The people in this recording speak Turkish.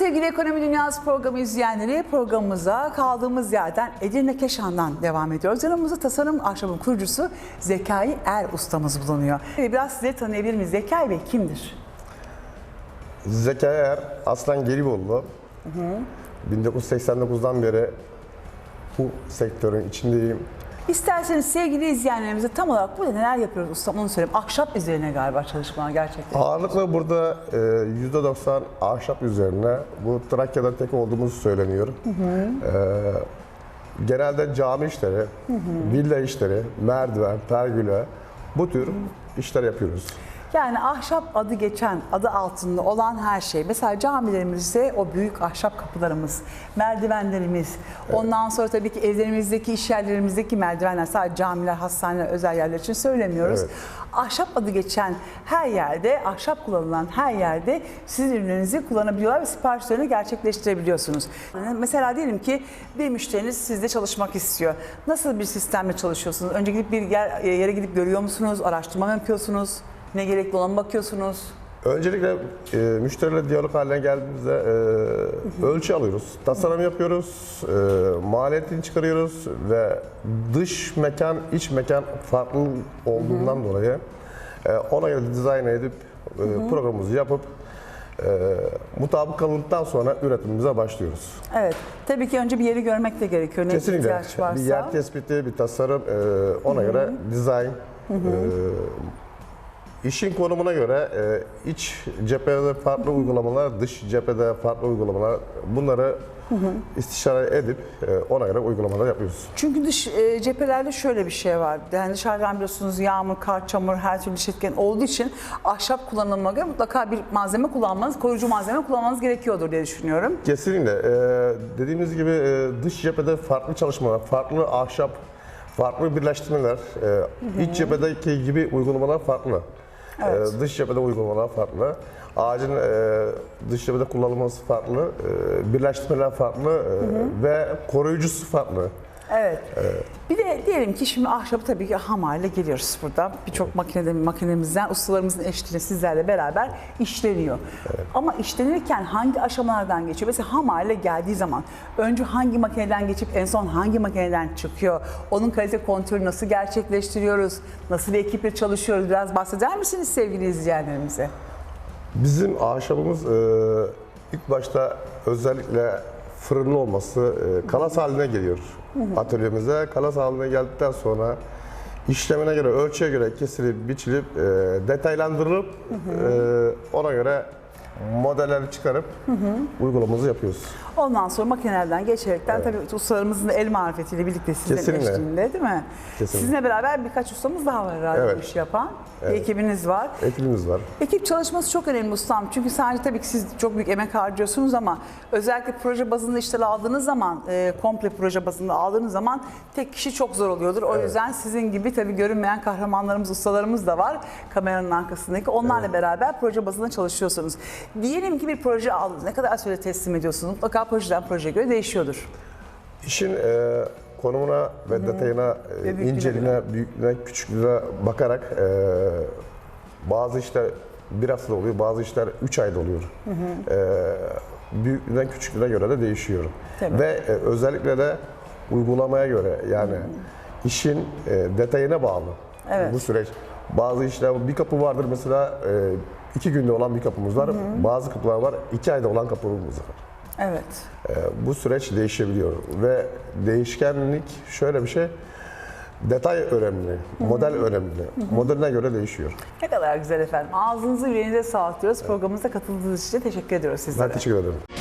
Sevgili Ekonomi Dünyası programı izleyenleri. Programımıza kaldığımız yerden Edirne Keşan'dan devam ediyoruz. Yanımızda tasarım ahşabın kurucusu Zekai Er ustamız bulunuyor. Ee, Biraz size tanıyabilir miyiz? Zekai Bey kimdir? Zekai Er, Aslan Gelibolu. 1989'dan beri bu sektörün içindeyim. İsterseniz sevgili izleyenlerimize tam olarak burada neler yapıyoruz ustam onu söyleyeyim. Ahşap üzerine galiba çalışmalar gerçekten. Ağırlıkla burada e, %90 ahşap üzerine, bu Trakya'da tek olduğumuz söyleniyor. E, genelde cami işleri, villa işleri, merdiven, pergüle, bu tür işler yapıyoruz. Yani ahşap adı geçen, adı altında olan her şey. Mesela camilerimizde o büyük ahşap kapılarımız, merdivenlerimiz, ondan sonra tabii ki evlerimizdeki, iş yerlerimizdeki merdivenler, sadece camiler, hastaneler, özel yerler için söylemiyoruz. Evet. Ahşap adı geçen her yerde, ahşap kullanılan her yerde sizin ürünlerinizi kullanabiliyorlar ve siparişlerini gerçekleştirebiliyorsunuz. Mesela diyelim ki bir müşteriniz sizde çalışmak istiyor. Nasıl bir sistemle çalışıyorsunuz? Önce gidip bir yer, yere gidip görüyor musunuz? Araştırma mı yapıyorsunuz? Ne gerekli olan bakıyorsunuz? Öncelikle e, müşteriyle diyalog haline geldiğimizde e, ölçü alıyoruz, tasarım yapıyoruz, e, maliyetini çıkarıyoruz ve dış mekan, iç mekan farklı olduğundan dolayı e, ona göre dizayn edip e, programımızı yapıp e, mutabık kalındıktan sonra üretimimize başlıyoruz. Evet. Tabii ki önce bir yeri görmek de gerekiyor. Ne Kesinlikle ihtiyaç varsa. bir yer tespiti, bir tasarım, e, ona göre dizayn, e, işin konumuna göre e, iç cephede farklı uygulamalar, dış cephede farklı uygulamalar bunları istişare edip e, ona göre uygulamalar yapıyoruz. Çünkü dış e, cephelerde şöyle bir şey var. Yani dışarıdan biliyorsunuz yağmur, kar, çamur her türlü şirket olduğu için ahşap kullanılmaya göre mutlaka bir malzeme kullanmanız, koruyucu malzeme kullanmanız gerekiyordur diye düşünüyorum. Kesinlikle. E, dediğimiz gibi e, dış cephede farklı çalışmalar, farklı ahşap, farklı birleştirmeler, e, iç cephedeki gibi uygulamalar farklı. Evet. E, dış cephede uygulamalar farklı. Ağacın e, dış cephede kullanılması farklı, e, birleştirmeler farklı e, ve koruyucusu farklı. Evet. Bir de diyelim ki şimdi ahşabı tabii ki ham hale geliyoruz burada. Birçok makinede, makinemizden ustalarımızın eşliğinde sizlerle beraber işleniyor. Ama işlenirken hangi aşamalardan geçiyor? Mesela ham hale geldiği zaman önce hangi makineden geçip en son hangi makineden çıkıyor? Onun kalite kontrolü nasıl gerçekleştiriyoruz? Nasıl bir ekiple çalışıyoruz? Biraz bahseder misiniz sevgili izleyenlerimize? Bizim ahşabımız e, ilk başta özellikle fırınlı olması e, kalas haline geliyor atölyemize. Kalas haline geldikten sonra işlemine göre, ölçüye göre kesilip, biçilip, e, detaylandırılıp e, ona göre modelleri çıkarıp uygulamamızı yapıyoruz. Ondan sonra makinelerden geçerekten tabii ustalarımızın el marifetiyle birlikte sizin Kesinlikle. eşliğinde değil mi? Kesinlikle. Sizinle beraber birkaç ustamız daha var herhalde Evet. bu işi yapan. Bir ekibiniz var. Ekibimiz var. Ekip çalışması çok önemli ustam. Çünkü sadece tabii ki siz çok büyük emek harcıyorsunuz ama özellikle proje bazında işleri aldığınız zaman, e, komple proje bazında aldığınız zaman tek kişi çok zor oluyordur. O yüzden sizin gibi tabii görünmeyen kahramanlarımız, ustalarımız da var kameranın arkasındaki. Onlarla beraber proje bazında çalışıyorsunuz. Diyelim ki bir proje aldınız. Ne kadar süre teslim ediyorsunuz? Mutlaka projeden projeye göre değişiyordur. İşin e, konumuna ve detayına, e, Ve büyüklüğüne inceliğine, büyüklüğüne, küçüklüğüne bakarak e, bazı işler bir haftada oluyor, bazı işler üç ayda oluyor. E, büyüklüğüne, küçüklüğüne göre de değişiyor. Tabii. Ve e, özellikle de uygulamaya göre yani işin e, detayına bağlı Evet. bu süreç. Bazı işler, bir kapı vardır mesela e, iki günde olan bir kapımız var. Bazı kapılar var, iki ayda olan kapımız var. Evet. Ee, bu süreç değişebiliyor ve değişkenlik şöyle bir şey detay önemli, model önemli. Modeline göre değişiyor. Ne kadar güzel efendim. Ağzınızı yüreğinize sağlık diyoruz. Programımıza katıldığınız için teşekkür ediyoruz sizlere. Ben teşekkür ederim.